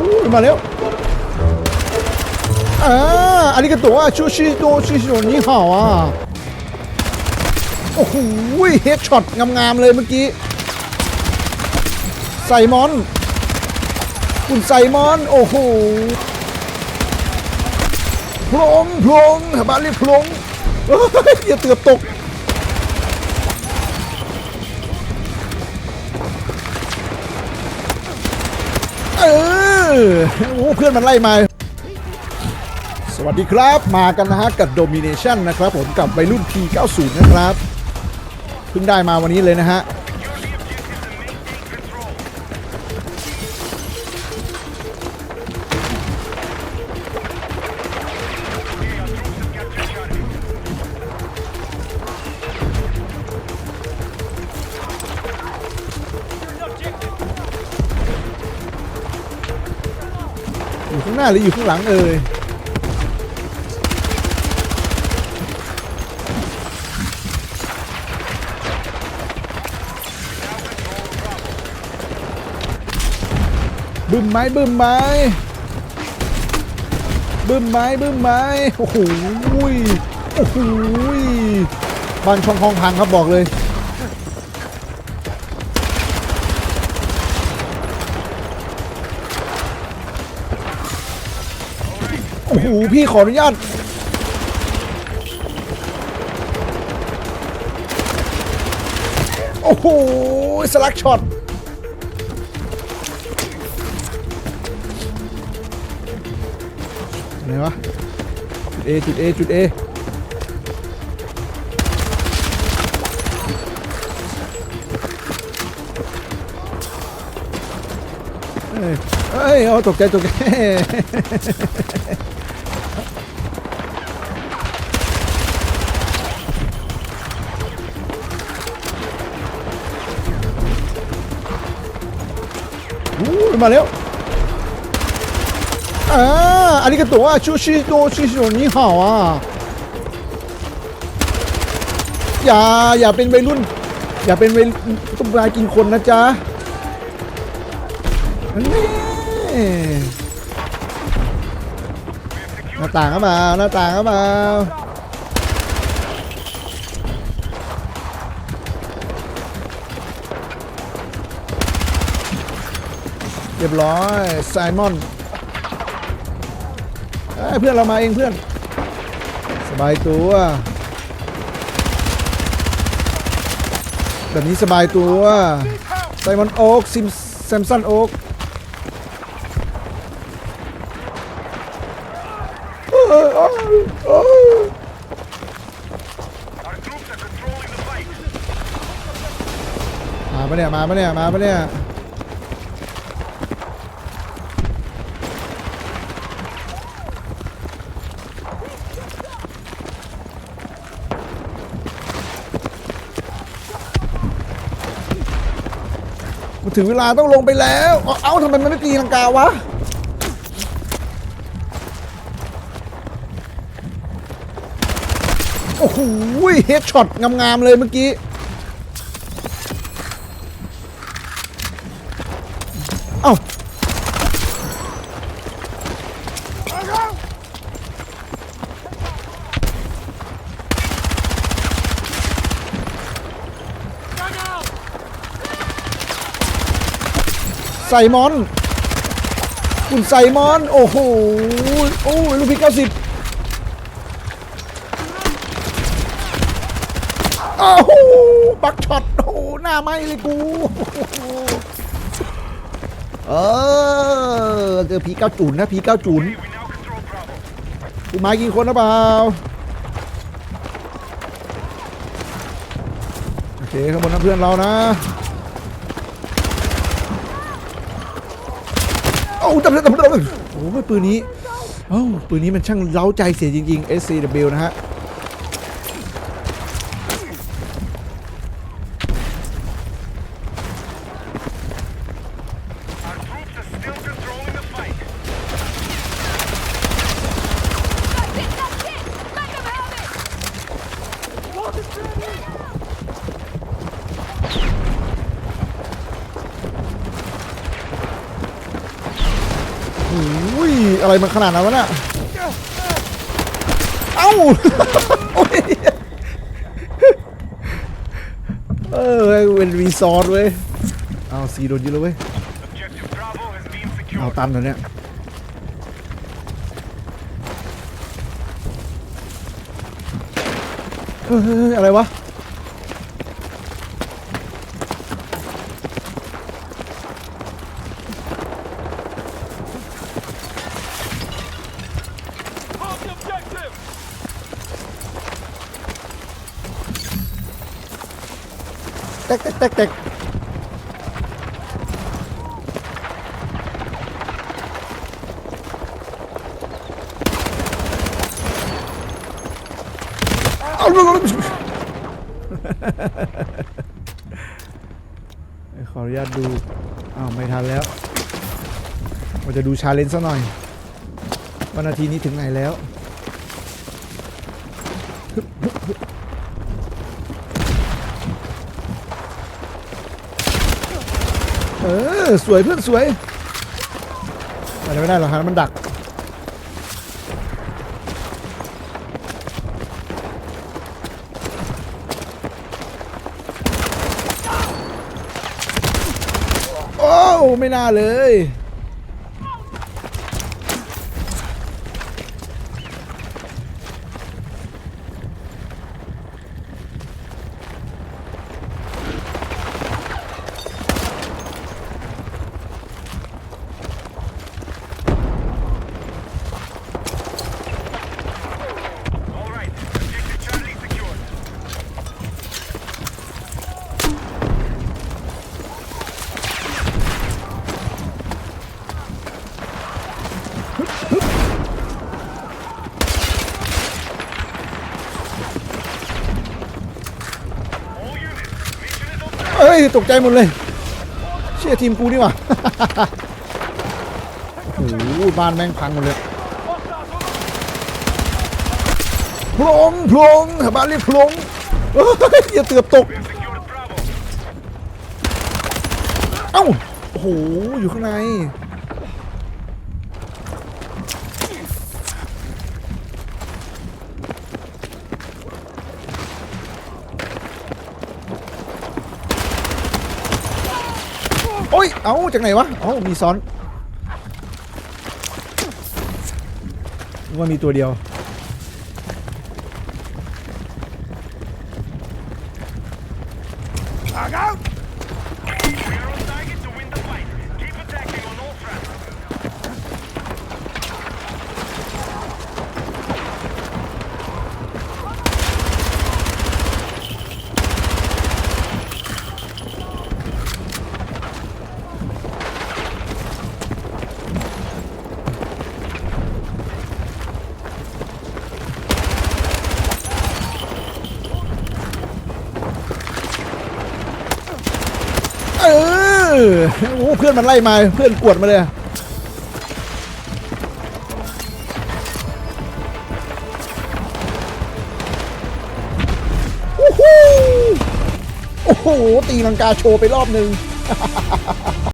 อู้มาแล้วอ่าอันนี้ก็ตัวชูชิโตชูชิโตนี่ห่าวอะโอ้โหเฮดช็อตงามๆเลยเมื่อกี้ไซมอน คุณไซมอน โอ้โหพลงพลงบานเรียพลงเฮ้ยอย่าเตือบตก อโอ้เพื่อนมันไล่มา สวัสดีครับ มากันนะฮะกับ Domination นะครับผมกับวัยรุ่น P90 นะครับ เพิ่งได้มาวันนี้เลยนะฮะ น้าหรืออยู่ข้างหลังเอ่ยบึ้มไม้บึ้มไม้บึ้มไม้บึ้มไม้โอ้โหยโอ้โหบ้านช่องห้องพังครับบอกเลย อ้โหพี่ขออนุญาตโอ้โหสลักช็อตไหนวะจุด A จุด A จุด A เอ้ยเอ้ยเอาตกใจตกใจ อู้มาแล้วอ่าอันนี้ก็ตัวชูชิโตชูชิโตนี่ห่าวอะอย่าอย่าเป็นวัยรุ่น อย่าเป็นวัยต้องมายกินคนนะจ๊ะนี่หน้าต่างก็มาหน้าต่างก็มา รียบร้อยไซมอนเอเพื่อนเรามาเองเพื่อน สบายตัว แบบนี้สบายตัวไซมอนโอ๊กซิมแซมสันโอ๊กมาปะเนี่ย มาปะเนี่ย มาปะเนี่ย ถึงเวลาต้องลงไปแล้ว เอ้าทำไมมันไม่ตีลังกาวะโอ้โหเฮดช็อตงามๆเลยเมื่อกี้ ซมอน คุณไซมอน โอ้โห โอ้ยลูกพี่เก้าสิบอ้าวบักช็อต โอ้โหหน้าไหมเลยกู เออเจอผีเก้าจุนนะผีเก้าจุนกูมากี่คนนะเปล่า โอเคข้างบนนะเพื่อนเรานะ อ้จำได้จำได้โอ้ยปืนนี้โอ้ปืนนี้มันช่างเล้าใจเสียจริงๆ SCW นะฮะ อุ้ยอะไรมันขนาดนั้นวะน่ะเอ้าโอ้ยเออเป็นรีซอร์ทเว้ยเอาซีโดนยิงแล้วเว้ยเอาตันเหรอเนี่ยเฮ้ยอะไรวะ แตกแตกแตกแตกเอาเรื่องเอาเรื่องขออนุญาตดู อ้าว ไม่ทันแล้วเราจะดูชาเลนจ์ซะหน่อยว่านาทีนี้ถึงไหนแล้ว เออสวยเพื่อนสวยอะไรไม่ได้หรอกฮะมันดักโอ้ไม่น่าเลย เอ้ยตกใจหมดเลย เชื่อทีมกูดีกว่าโอ้โหบ้านแม่งพังหมดเลยพลงพลงบ้านเรียกพลงเฮ้ยอย่าเตือบตก เอ้าโอ้โหอยู่ข้างใน โอ้ย เอ้า จากไหนวะ เอ้า มีซ้อนว่ามีตัวเดียว We อโอ้เพื่อนมันไล่มาเพื่อนกวดมาเลยโอ้โหโอ้โหตีลังกาโชว์ไปรอบหนึ่ง